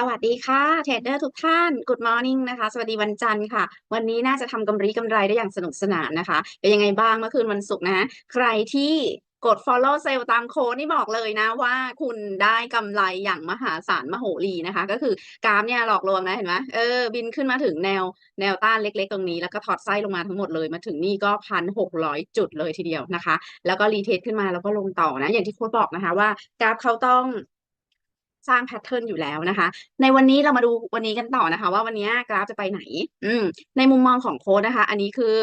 สวัสดีค่ะเทรดเดอร์ทุกท่าน Good Morning นะคะ สวัสดีวันจันทร์ค่ะ วันนี้น่าจะทำกำไรกำไรได้อย่างสนุกสนานนะคะ เป็นยังไงบ้างเมื่อคืนวันศุกร์นะใครที่กด follow sale ตามโค้ดนี่บอกเลยนะว่าคุณได้กำไรอย่างมหาศาลมโหรีนะคะ ก็คือกราฟเนี่ยหลอกลวงนะเห็นไหมเออบินขึ้นมาถึงแนวแนวต้านเล็กๆ ตรงนี้ แล้วก็ถอดไส้ลงมาทั้งหมดเลยมาถึงนี่ก็พันหกร้อยจุดเลยทีเดียวนะคะ แล้วก็รีเทสขึ้นมาแล้วก็ลงต่อนะ อย่างที่โค้ดบอกนะคะว่ากราฟเขาต้อง สร้างแพทเทิร์นอยู่แล้วนะคะ ในวันนี้เรามาดูวันนี้กันต่อนะคะ ว่าวันนี้กราฟจะไปไหน อืม ในมุมมองของโค้ดนะคะ อันนี้คือ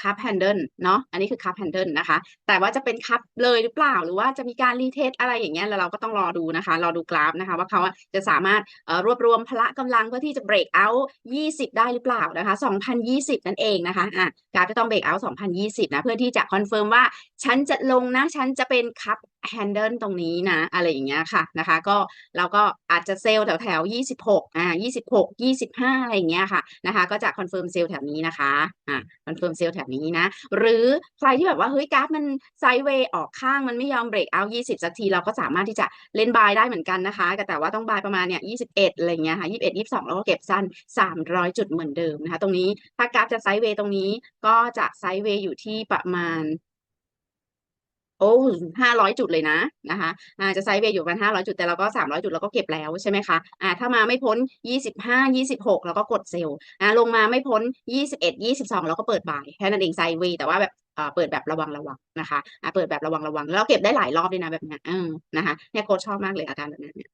คัพแฮนเดิลเนาะอันนี้คือคัพแฮนเดิลนะคะ แต่ว่าจะเป็นคัพเลยหรือเปล่า หรือว่าจะมีการรีเทสอะไรอย่างเงี้ยแล้วเราก็ต้องรอดูนะคะ รอดูกราฟนะคะ ว่าเขาจะสามารถรวบรวมพละกำลังเพื่อที่จะเบรกเอาท์20 ได้หรือเปล่านะคะ 2020 นั่นเองนะคะอะกราฟจะต้องเบรกเอาท์2020 นะ เพื่อที่จะคอนเฟิร์มว่า ฉันจะลงนะ ฉันจะเป็นคัพ แฮนเดิลตรงนี้นะอะไรอย่างเงี้ยค่ะนะคะ ก็เราก็อาจจะเซลล์แถวแถว26อ่า26 25อะไรอย่างเงี้ยค่ะนะคะ ก็จะคอนเฟิร์มเซลล์แถวนี้นะคะอ่าคอนเฟิร์มเซลล์แถวนี้นะ หรือใครที่แบบว่าเฮ้ยกราฟมันไซด์เวย์ออกข้างมันไม่ยอมเบรกเอาท์20สักทีเราก็สามารถที่จะเล่นบายได้เหมือนกันนะคะแต่ว่าต้องบายประมาณเนี่ย21อะไรเงี้ยค่ะ21 22แล้วก็เก็บสั้น300จุดเหมือนเดิมนะคะ ตรงนี้ถ้ากราฟจะไซด์เวย์ตรงนี้ก็จะไซด์เวย์อยู่ที่ประมาณ โอ้ห้าร้อยจุดเลยนะนะคะอ่าจะไซด์เวย์อยู่ประมาณห้าร้อยจุดแต่เราก็สามร้อยจุดเราก็เก็บแล้วใช่ไหมคะอ่าถ้ามาไม่พ้นยี่สิบห้ายี่สิบหกเราก็กดเซลล์อ่าลงมาไม่พ้นยี่สิบเอ็ดยี่สิบสองเราก็เปิดบายแค่นั้นเองไซด์เวย์แต่ว่าแบบเปิดแบบระวังระวังนะคะอ่าเปิดแบบระวังระวังแล้วเก็บได้หลายรอบด้วยนะแบบนี้อืมนะคะเนี่ยโค้ชชอบมากเลยอาการแบบนี้เนี่ย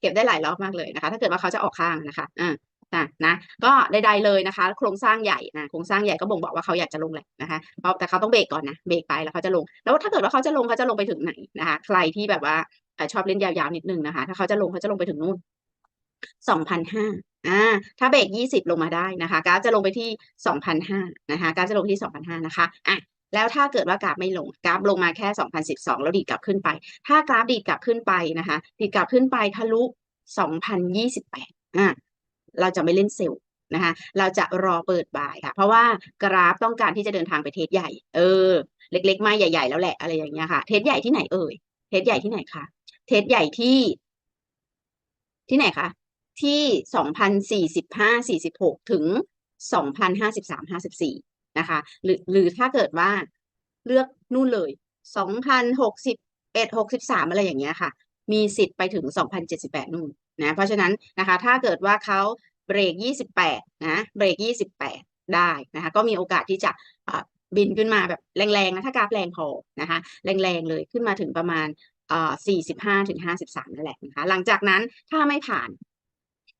เก็บได้หลายรอบมากเลยนะคะ ถ้าเกิดว่าเขาจะออกข้างนะคะอ่า นะนะก็ใดๆเลยนะคะ โครงสร้างใหญ่นะโครงสร้างใหญ่ก็บ่งบอกว่าเขาอยากจะลงแหละนะคะเพราะแต่เขาต้องเบรกก่อนนะเบรกไปแล้วเขาจะลง แล้วถ้าเกิดว่าเขาจะลงเขาจะลงไปถึงไหนนะคะ ใครที่แบบว่าชอบเล่นยาวๆนิดนึงนะคะ ถ้าเขาจะลงเขาจะลงไปถึงนู่นสองพันห้าอ่าถ้าเบรกยี่สิบลงมาได้นะคะกราฟจะลงไปที่สองพันห้านะคะกราฟจะลงที่สองพันห้านะคะอะแล้วถ้าเกิดว่ากราฟไม่ลงกราฟลงมาแค่ 2012 แล้วดีดกลับขึ้นไป ถ้ากราฟดีดกลับขึ้นไปนะคะ ดีดกลับขึ้นไปทะลุ 2028อะ เราจะไม่เล่นเซลล์นะคะเราจะรอเปิดบ่ายค่ะ เพราะว่ากราฟต้องการที่จะเดินทางไปเทสใหญ่ เออ เล็กๆ มาใหญ่ๆ แล้วแหละอะไรอย่างเงี้ยค่ะ เทสใหญ่ที่ไหนเอ่ย เทสใหญ่ที่ไหนคะ เทสใหญ่ที่ ที่ไหนคะ ที่สองพันสี่สิบห้าสี่สิบหกถึงสองพันห้าสิบสามห้าสิบสี่นะคะ หรือหรือถ้าเกิดว่าเลือกนู่นเลยสองพันหกสิบเอ็ดหกสิบสามอะไรอย่างเงี้ยค่ะ มีสิทธิ์ไปถึงสองพันเจ็ดสิบแปดนู่น นะเพราะฉะนั้นนะคะถ้าเกิดว่าเขาเบรกยี่สิบแปดนะเบรกยี่สิบแปดได้นะคะก็มีโอกาสที่จะบินขึ้นมาแบบแรงๆนะถ้ากราฟแรงพอนะคะแรงๆเลยขึ้นมาถึงประมาณเอ่อสี่สิบห้าถึงห้าสิบสามนั่นแหละนะคะหลังจากนั้นถ้าไม่ผ่าน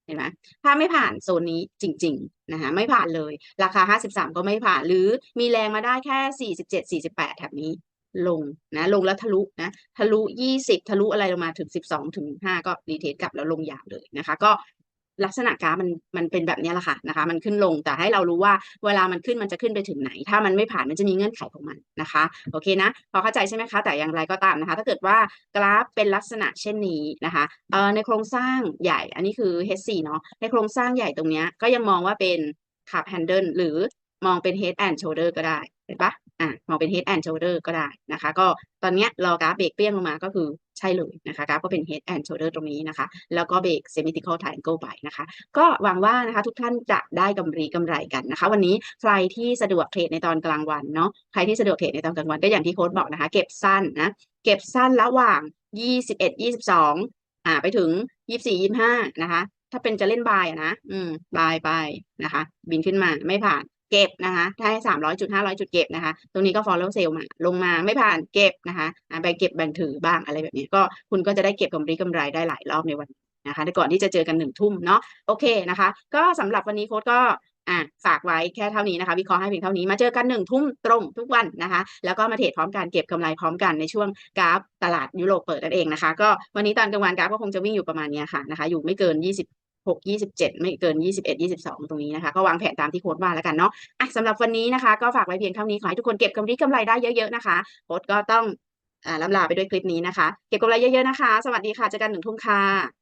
เห็นไหมถ้าไม่ผ่านโซนนี้จริงๆนะคะไม่ผ่านเลย ราคาห้าสิบสามก็ไม่ผ่าน หรือมีแรงมาได้แค่สี่สิบเจ็ดสี่สิบแปดแถบนี้ ลงนะลงแล้วทะลุนะทะลุยี่สิบทะลุอะไรลงมาถึงสิบสองถึงห้าก็รีเทสกลับแล้วลงยาวเลยนะคะ ก็ลักษณะกราฟมันมันเป็นแบบนี้แหละค่ะนะคะ มันขึ้นลงแต่ให้เรารู้ว่าเวลามันขึ้นมันจะขึ้นไปถึงไหน ถ้ามันไม่ผ่านมันจะมีเงื่อนไขของมันนะคะ โอเคนะพอเข้าใจใช่ไหมคะ แต่อย่างไรก็ตามนะคะ ถ้าเกิดว่ากราฟเป็นลักษณะเช่นนี้นะคะเอ่อในโครงสร้างใหญ่ อันนี้คือ H4 เนาะในโครงสร้างใหญ่ตรงนี้ก็ยังมองว่าเป็นคับแฮนเดิลหรือมองเป็น head and shoulder ก็ได้เห็นปะ อะมองเป็น head and shoulder ก็ได้นะคะ ก็ตอนนี้รอกราฟเบรกเปี้ยงลงมาก็คือใช่เลยนะคะกราฟก็เป็น head and shoulder ตรงนี้นะคะ แล้วก็เบรก symmetrical triangle ไปนะคะ ก็หวังว่านะคะทุกท่านจะได้กำไรกำไรกันนะคะ วันนี้ใครที่สะดวกเทรดในตอนกลางวันเนาะใครที่สะดวกเทรดในตอนกลางวันก็อย่างที่โค้ดบอกนะคะ เก็บสั้นนะเก็บสั้นระหว่าง 21 22 อ่าไปถึง 24 25 นะคะ ถ้าเป็นจะเล่นบายอะนะ อืมบายไปนะคะ บินขึ้นมาไม่ผ่าน เก็บนะคะถ้าสามร้อยจุดห้าร้อยจุดเก็บนะคะ ตรงนี้ก็ follow sale มาลงมาไม่ผ่านเก็บนะคะอ่าไปเก็บแบ่งถือบ้างอะไรแบบนี้ ก็คุณก็จะได้เก็บกำไรกำไรได้หลายรอบในวันนะคะก่อนที่จะเจอกันหนึ่งทุ่มเนาะโอเคนะคะ ก็สำหรับวันนี้โค้ดก็อะฝากไว้แค่เท่านี้นะคะวิเคราะห์ให้เพียงเท่านี้มาเจอกันหนึ่งทุ่มตรงทุกวันนะคะ แล้วก็มาเทรดพร้อมกันเก็บกำไรพร้อมกันในช่วงกราฟตลาดยุโรปเปิดนั่นเองนะคะ ก็วันนี้ตอนกลางวันกราฟก็คงจะวิ่งอยู่ประมาณนี้ค่ะนะคะ อยู่ไม่เกิน 20 หกยี่สิบเจ็ดไม่เกินยี่สิบเอ็ดยี่สิบสองตรงนี้นะคะ ก็วางแผนตามที่โค้ดว่าแล้วกันเนาะอะสำหรับวันนี้นะคะ ก็ฝากไว้เพียงเท่านี้ขอให้ทุกคนเก็บกำไรกำไรได้เยอะๆนะคะโค้ดก็ต้องอ่าลำลาไปด้วยคลิปนี้นะคะ เก็บกำไรเยอะๆนะคะ สวัสดีค่ะเจอกันหนึ่งทุ่มค่ะ